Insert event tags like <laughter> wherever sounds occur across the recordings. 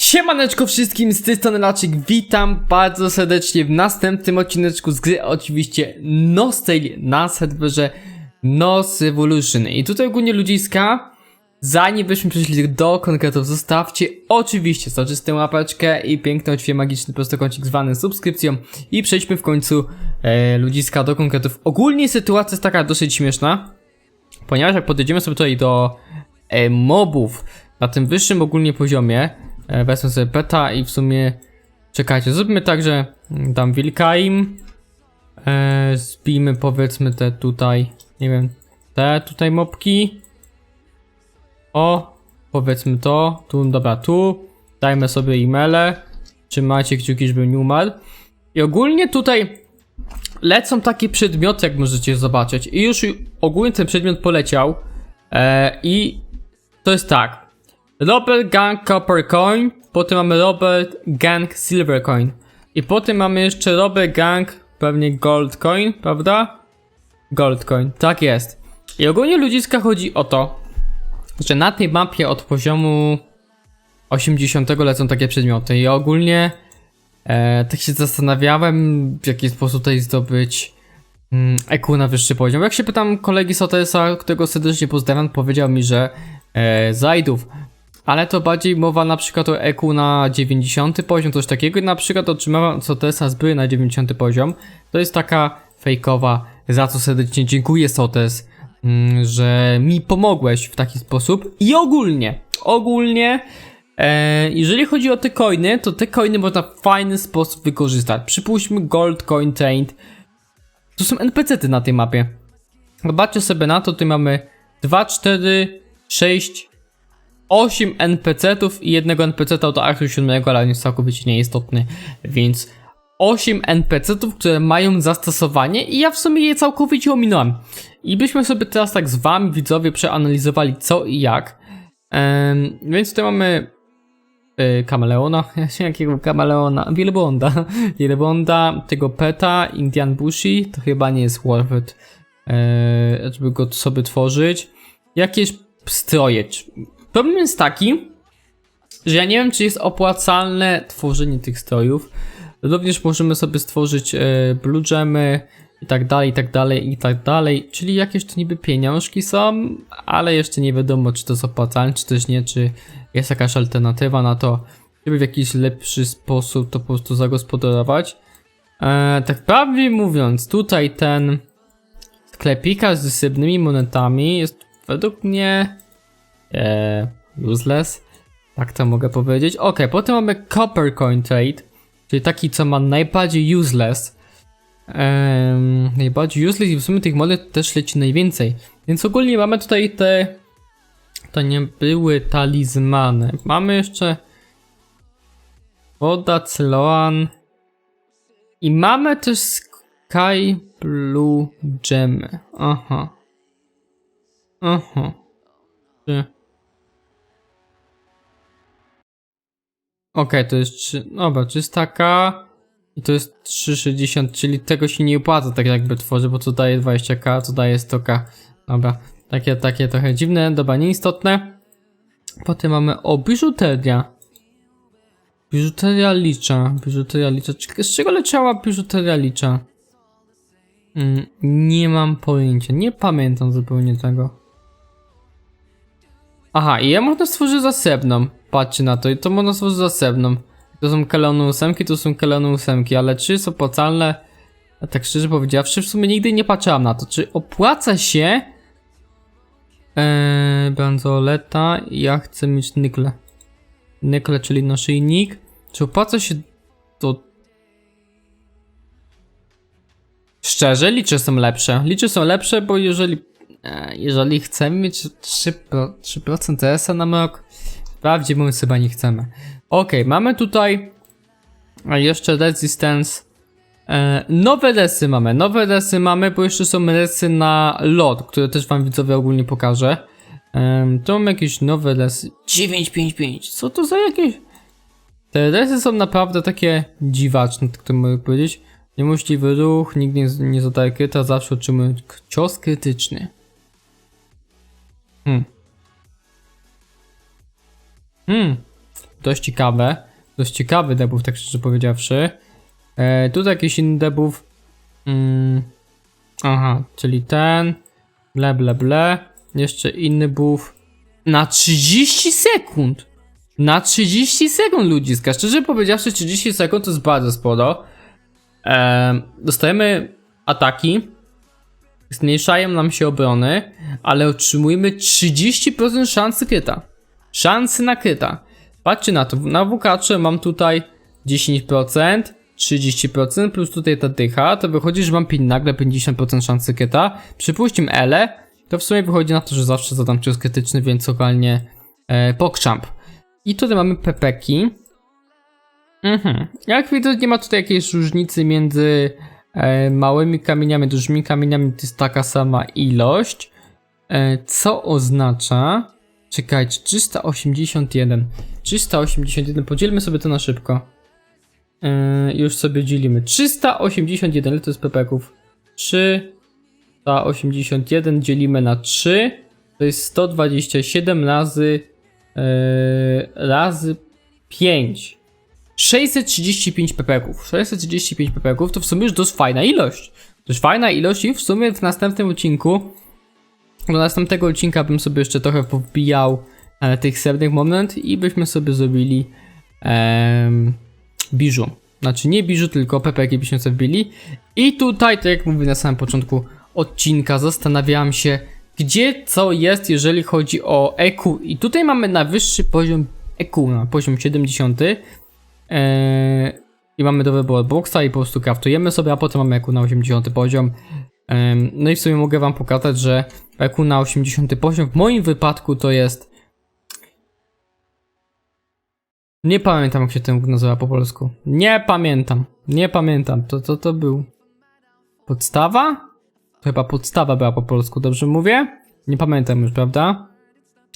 Siemaneczko wszystkim, z tej strony Laczyk, witam bardzo serdecznie w następnym odcineczku z gry, oczywiście Nostale na serwerze Nos Evolution. I tutaj ogólnie ludziska, zanim byśmy przeszli do konkretów, zostawcie oczywiście soczystą łapeczkę i piękny, oczywiście magiczny prostokącik zwany subskrypcją i przejdźmy w końcu e, ludziska do konkretów. Ogólnie sytuacja jest taka dosyć śmieszna, ponieważ jak podejdziemy sobie tutaj do mobów na tym wyższym ogólnie poziomie, e, wezmę sobie peta i w sumie czekajcie, zróbmy tak, że dam wilka im, e, zbijmy powiedzmy te tutaj, nie wiem, te tutaj mopki, o, powiedzmy to, tu, dobra, tu, dajmy sobie e-maile, trzymajcie kciuki, żeby nie umarł? I ogólnie tutaj lecą takie przedmioty, jak możecie zobaczyć. I już ogólnie ten przedmiot poleciał. E, I to jest tak. Robert Gang Copper Coin, potem mamy Robert Gang Silver Coin. I potem mamy jeszcze Robert Gang pewnie Gold Coin, prawda? Gold Coin, tak jest. I ogólnie ludziska chodzi o to, że na tej mapie od poziomu 80 lecą takie przedmioty. I ogólnie E, tak się zastanawiałem, w jaki sposób tutaj zdobyć mm, EQ na wyższy poziom. Jak się pytam kolegi Sotesa, którego serdecznie pozdrawiam, powiedział mi, że e, zajdów. Ale to bardziej mowa na przykład o EQ na 90 poziom, coś takiego. Na przykład otrzymałem Sotesa zbry na 90 poziom. To jest taka fejkowa, za co serdecznie dziękuję Sotes, mm, że mi pomogłeś w taki sposób. I ogólnie, ogólnie E, jeżeli chodzi o te coiny, to te coiny można w fajny sposób wykorzystać. Przypuśćmy Gold Coin Taint. To są NPC-ty na tej mapie. Zobaczcie sobie na to, tutaj mamy 2, 4, 6, 8 NPC-ów i jednego NPC-ta od aktu 7, ale on jest całkowicie nieistotny, więc 8 NPC-ów, które mają zastosowanie i ja w sumie je całkowicie ominąłem. I byśmy sobie teraz tak z wami widzowie przeanalizowali co i jak. Więc tutaj mamy y, kameleona, <laughs> jakiego kameleona, wielbłąda, <laughs> wielbłąda, tego peta, Indian Bushi, to chyba nie jest worth it, e, żeby go sobie tworzyć. Jakieś stroje. Problem jest taki, że ja nie wiem, czy jest opłacalne tworzenie tych strojów. Również możemy sobie stworzyć e, blue i tak dalej, i tak dalej, i tak dalej. Czyli jakieś to niby pieniążki są, ale jeszcze nie wiadomo, czy to jest opłacalne, czy też nie, czy jest jakaś alternatywa na to, żeby w jakiś lepszy sposób to po prostu zagospodarować. E, tak prawdę mówiąc, tutaj ten sklepika z zasobnymi monetami jest według mnie e, useless. Tak to mogę powiedzieć. Ok, potem mamy Copper Coin Trade, czyli taki, co ma najbardziej useless. Ehm, najbardziej useless i w sumie tych monet też leci najwięcej. Więc ogólnie mamy tutaj te. To nie były talizmany. Mamy jeszcze. Woda, Celoan. I mamy też Sky Blue Gemy. Aha. Aha. Czy... Okej, to jest 3. Dobra, 300k. I to jest 3,60, czyli tego się nie opłaca tak jakby tworzy, bo co daje 20k, co daje 100k. Dobra, takie, takie trochę dziwne, dobra, nieistotne. Potem mamy, o, biżuteria. Biżuteria licza, biżuteria licza. Z czego leciała biżuteria licza? Mm, nie mam pojęcia, nie pamiętam zupełnie tego. Aha, i ja można stworzyć zasebną. Patrzcie na to, i to można stworzyć zasebną. To są kelony ósemki, to są kelony ósemki, ale czy jest opłacalne? A tak szczerze powiedziawszy, w sumie nigdy nie patrzyłam na to. Czy opłaca się? Eee, bransoleta. Ja chcę mieć nykle. Nykle, czyli naszyjnik. Czy opłaca się to? Szczerze, liczy są lepsze. Liczy są lepsze, bo jeżeli jeżeli chcemy mieć 3%, 3% TS-a na rok, wprawdzie mówiąc chyba nie chcemy. Ok, mamy tutaj a jeszcze resistance. E, nowe desy mamy, nowe desy mamy, bo jeszcze są desy na lot, które też wam widzowie ogólnie pokażę. E, tu mamy jakieś nowe desy. 955, co to za jakieś... Te desy są naprawdę takie dziwaczne, tak to mogę powiedzieć. Niemożliwy ruch, nigdy nie, nie zadaje kryta, zawsze otrzymuje cios krytyczny. Hmm. Hmm, dość ciekawe. Dość ciekawy debuff, tak szczerze powiedziawszy. E, tutaj jakiś inny debuff. Mm, aha, czyli ten. Ble, ble, ble. Jeszcze inny buff. Na 30 sekund! Na 30 sekund ludziska. Szczerze powiedziawszy, 30 sekund to jest bardzo sporo. Em, dostajemy ataki. Zmniejszają nam się obrony, ale otrzymujemy 30% szansy kryta. Szansy na kryta. Patrzcie na to. Na WK mam tutaj 10%, 30% plus tutaj ta dycha, to wychodzi, że mam nagle 50% szansy kryta. Przypuśćmy Ele, to w sumie wychodzi na to, że zawsze zadam cios krytyczny, więc lokalnie e, pokrzamp. I tutaj mamy pepeki. Mhm. Jak widać, nie ma tutaj jakiejś różnicy między małymi kamieniami, dużymi kamieniami, to jest taka sama ilość. E, co oznacza. Czekajcie, 381. 381, podzielmy sobie to na szybko. E, już sobie dzielimy. 381, ile to jest pepeków? 381 dzielimy na 3. To jest 127 razy e, razy 5. 635 pepeków. 635 pepeków to w sumie już dość fajna ilość. Dość fajna ilość i w sumie w następnym odcinku do następnego odcinka bym sobie jeszcze trochę powbijał e, tych srebrnych moment i byśmy sobie zrobili em, biżu. Znaczy nie biżu, tylko pepeki byśmy sobie wbili. I tutaj, tak jak mówię na samym początku odcinka, zastanawiałem się, gdzie co jest, jeżeli chodzi o EQ. I tutaj mamy najwyższy poziom EQ, na poziom 70. Eee, I mamy do wyboru boxa i po prostu craftujemy sobie, a potem mamy EQ na 80 poziom. Em, no i w sumie mogę wam pokazać, że EQ na 80 poziom w moim wypadku to jest... Nie pamiętam jak się ten nazywa po polsku. Nie pamiętam. Nie pamiętam. To to, to był... Podstawa? To chyba podstawa była po polsku, dobrze mówię? Nie pamiętam już, prawda?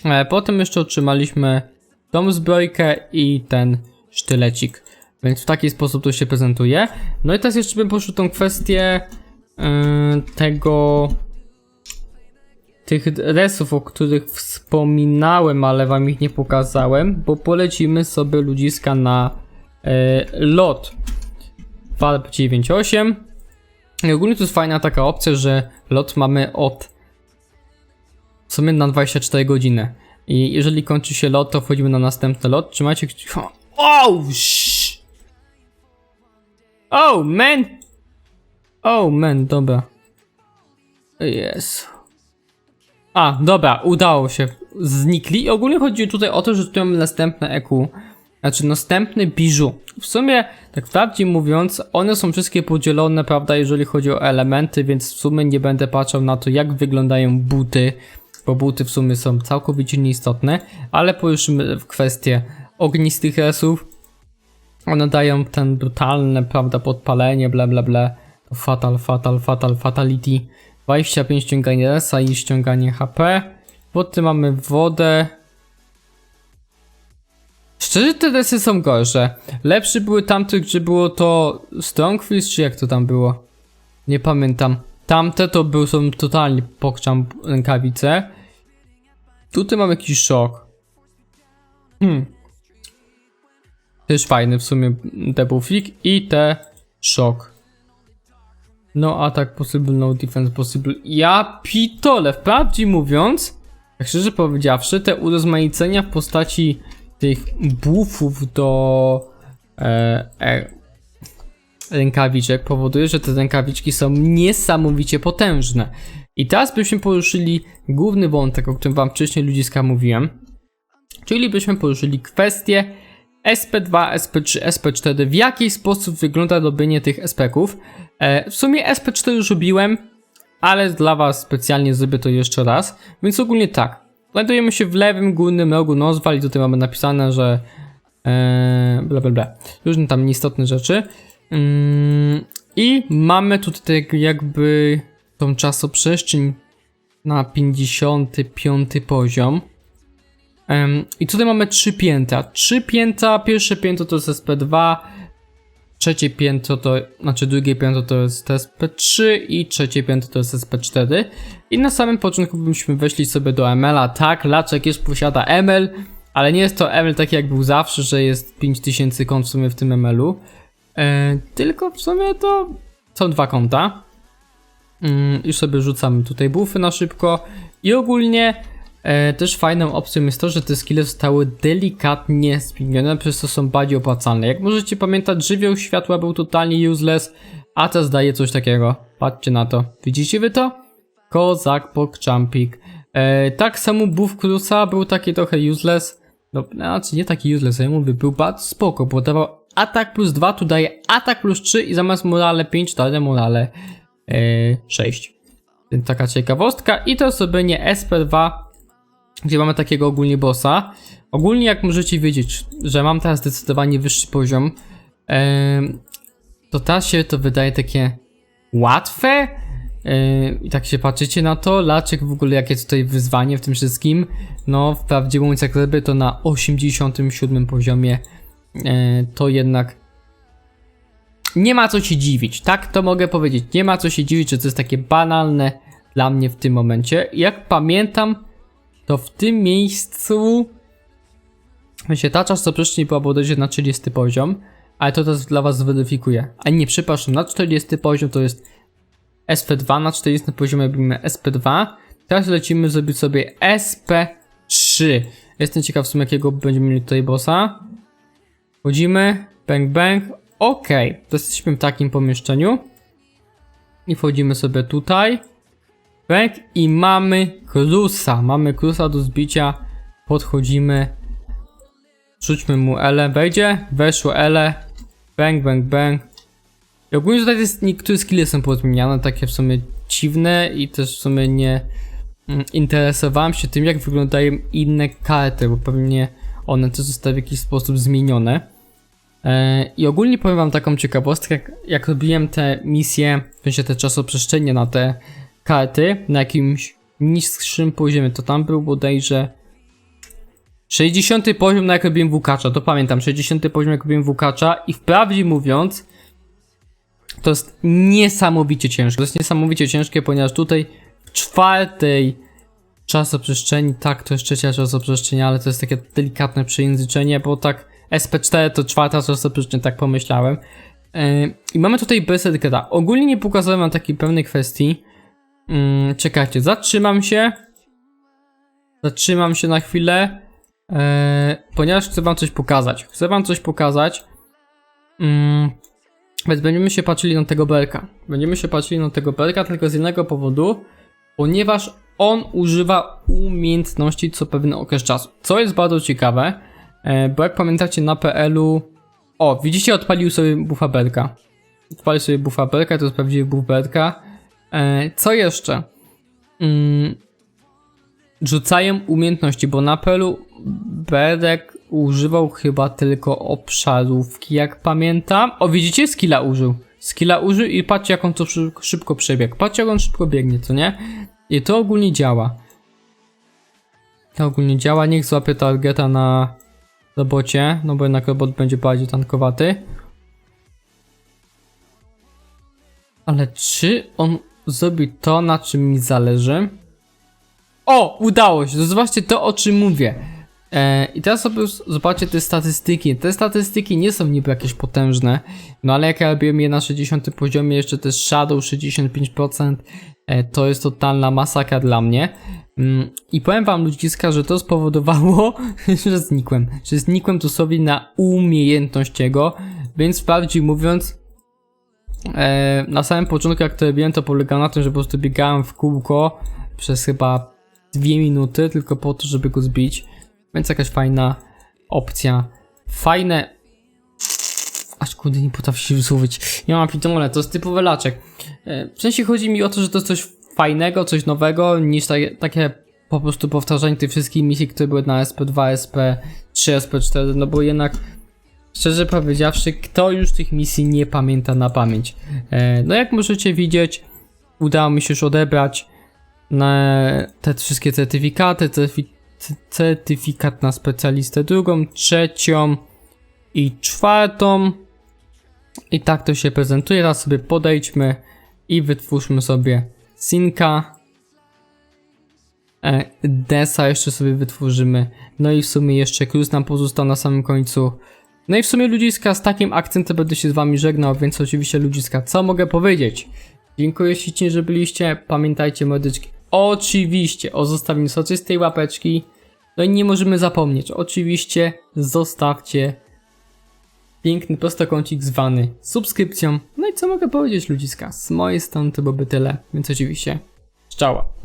E, potem jeszcze otrzymaliśmy tą zbrojkę i ten sztylecik. Więc w taki sposób to się prezentuje. No i teraz jeszcze bym poszedł tą kwestię yy, tego tych resów, o których wspominałem, ale wam ich nie pokazałem, bo polecimy sobie ludziska na yy, lot Valve 9.8 i ogólnie to jest fajna taka opcja, że lot mamy od w sumie na 24 godziny. I jeżeli kończy się lot, to wchodzimy na następny lot. Trzymajcie kciuki. Oh, sh- oh man! Oh man, dobra. Jest. A, dobra, udało się. Znikli. Ogólnie chodzi tutaj o to, że tu mamy następne EQ. Znaczy następny biżu. W sumie, tak wprawdzie mówiąc, one są wszystkie podzielone, prawda, jeżeli chodzi o elementy, więc w sumie nie będę patrzał na to, jak wyglądają buty, bo buty w sumie są całkowicie nieistotne, ale poruszymy w kwestię ognistych resów. One dają ten brutalne, prawda, podpalenie, bla bla bla. Fatal, fatal, fatal, fatality. 25 ściąganie resa i ściąganie HP. Potem mamy wodę. Szczerze te resy są gorsze. Lepsze były tamte, gdzie było to Strongfist, czy jak to tam było? Nie pamiętam. Tamte to był, są totalnie pokczam rękawice. Tutaj mam jakiś szok. Hmm. Też fajny w sumie debuffik i te szok. No atak possible, no defense possible. Ja pitole, wprawdzie mówiąc, tak szczerze powiedziawszy, te urozmaicenia w postaci tych buffów do e, e, rękawiczek powoduje, że te rękawiczki są niesamowicie potężne. I teraz byśmy poruszyli główny wątek, o którym wam wcześniej ludziska mówiłem. Czyli byśmy poruszyli kwestię SP2, SP3, SP4, w jaki sposób wygląda robienie tych SP-ków. E, w sumie SP4 już robiłem, ale dla was specjalnie zrobię to jeszcze raz. Więc ogólnie tak. Znajdujemy się w lewym górnym rogu Nozwal i tutaj mamy napisane, że e, bla bla bla. Różne tam nieistotne rzeczy. Mm, I mamy tutaj jakby tą czasoprzestrzeń na 55 poziom. I tutaj mamy trzy piętra. Trzy piętra, pierwsze piętro to jest SP2, trzecie piętro to, znaczy drugie piętro to jest SP3 i trzecie piętro to jest SP4. I na samym początku byśmy weszli sobie do ML-a. Tak, Laczek już posiada ML, Ale nie jest to ML taki jak był zawsze, że jest 5000 kont w sumie w tym ML-u. E, tylko w sumie to są dwa konta. Mm, już sobie rzucamy tutaj buffy na szybko. I ogólnie też fajną opcją jest to, że te skille zostały delikatnie zmienione, przez co są bardziej opłacalne. Jak możecie pamiętać, żywioł światła był totalnie useless, a teraz daje coś takiego. Patrzcie na to. Widzicie wy to? Kozak, pokczampik. E, tak samo buff Krusa był taki trochę useless. No, znaczy nie taki useless, ja mówię, był bardzo spoko, bo dawał atak plus 2, tu daje atak plus 3 i zamiast morale 5 daje morale e, 6. Więc taka ciekawostka. I to zrobienie SP2, gdzie mamy takiego ogólnie bossa. Ogólnie jak możecie wiedzieć, że mam teraz zdecydowanie wyższy poziom, to teraz się to wydaje takie łatwe. I tak się patrzycie na to, Laczek w ogóle jakie tutaj wyzwanie w tym wszystkim. No, wprawdzie mówiąc jak gdyby to na 87 poziomie, to jednak nie ma co się dziwić, tak to mogę powiedzieć. Nie ma co się dziwić, że to jest takie banalne dla mnie w tym momencie. Jak pamiętam, to w tym miejscu się ta czas co wcześniej była bodajże na 30 poziom, ale to teraz dla was zweryfikuję. A nie, przepraszam, na 40 poziom to jest SP2, na 40 poziomie robimy SP2. Teraz lecimy zrobić sobie SP3. Jestem ciekaw w sumie jakiego będziemy mieli tutaj bossa. Wchodzimy, bang bang, ok, to jesteśmy w takim pomieszczeniu. I wchodzimy sobie tutaj. Bang i mamy Krusa, mamy Krusa do zbicia. Podchodzimy. Rzućmy mu L, wejdzie, weszło L. Bang, bang, bang. I ogólnie tutaj jest, niektóre skille są pozmieniane, takie w sumie dziwne i też w sumie nie mm, interesowałem się tym, jak wyglądają inne karty, bo pewnie one też zostały w jakiś sposób zmienione. E, I ogólnie powiem wam taką ciekawostkę, jak, jak robiłem te misje, w sensie te czasoprzestrzenie na te karty, na jakimś niższym poziomie, to tam był bodajże 60 poziom na jak robiłem Wukacza, to pamiętam, 60 poziom jak robiłem Wukacza i wprawdzie mówiąc, to jest niesamowicie ciężkie. To jest niesamowicie ciężkie, ponieważ tutaj w czwartej czasoprzestrzeni, tak, to jest trzecia czasoprzestrzeń, ale to jest takie delikatne przejęzyczenie, bo tak SP4 to czwarta czasoprzestrzeń, tak pomyślałem. Yy, I mamy tutaj Berserkera. Ogólnie nie pokazałem wam takiej pewnej kwestii. Yy, czekajcie, zatrzymam się. Zatrzymam się na chwilę, yy, ponieważ chcę wam coś pokazać. Chcę wam coś pokazać. Yy, więc będziemy się patrzyli na tego belka. Będziemy się patrzyli na tego belka tylko z jednego powodu, ponieważ on używa umiejętności co pewien okres czasu. Co jest bardzo ciekawe, e, bo jak pamiętacie na PL-u... O, widzicie, odpalił sobie buffa belka. Odpalił sobie buffa belka, to jest prawdziwy buff belka. E, Co jeszcze? Mm, rzucają umiejętności, bo na PL-u Berek używał chyba tylko obszarówki, jak pamiętam. O, widzicie? Skilla użył. Skilla użył i patrzcie, jak on to szy- szybko przebiegł. Patrzcie, jak on szybko biegnie, co nie? I to ogólnie działa. To ogólnie działa. Niech złapie targeta na robocie, no bo jednak robot będzie bardziej tankowaty. Ale czy on zrobi to, na czym mi zależy? O, udało się. Zobaczcie to, o czym mówię. E, I teraz sobie zobaczcie te statystyki. Te statystyki nie są niby jakieś potężne, no ale jak ja robiłem je na 60 poziomie, jeszcze też Shadow 65%, e, to jest totalna masakra dla mnie. Mm, I powiem wam ludziska, że to spowodowało, <laughs> że znikłem. Że znikłem dosłownie na umiejętność jego, więc wprawdzie mówiąc, na samym początku jak to robiłem, to polegało na tym, że po prostu biegałem w kółko przez chyba dwie minuty, tylko po to, żeby go zbić. Więc jakaś fajna opcja. Fajne. Aż kurde, nie potrafię się wysłowić. Nie mam pitole, to jest typowy laczek. E, W sensie chodzi mi o to, że to jest coś fajnego, coś nowego, niż takie, takie po prostu powtarzanie tych wszystkich misji, które były na SP2, SP3, SP4, no bo jednak szczerze powiedziawszy, kto już tych misji nie pamięta na pamięć. E, No jak możecie widzieć, udało mi się już odebrać na te wszystkie certyfikaty, certyfikat na specjalistę drugą, trzecią i czwartą. I tak to się prezentuje. Teraz sobie podejdźmy i wytwórzmy sobie synka. E, Desa jeszcze sobie wytworzymy. No i w sumie jeszcze Cruz nam pozostał na samym końcu. No i w sumie ludziska z takim akcentem będę się z wami żegnał, więc oczywiście ludziska, co mogę powiedzieć? Dziękuję ślicznie, że byliście. Pamiętajcie mordeczki. Oczywiście o zostawieniu soczystej łapeczki. No i nie możemy zapomnieć. Oczywiście zostawcie piękny prostokącik zwany subskrypcją. No i co mogę powiedzieć ludziska? Z mojej strony to byłoby tyle, więc oczywiście szczała.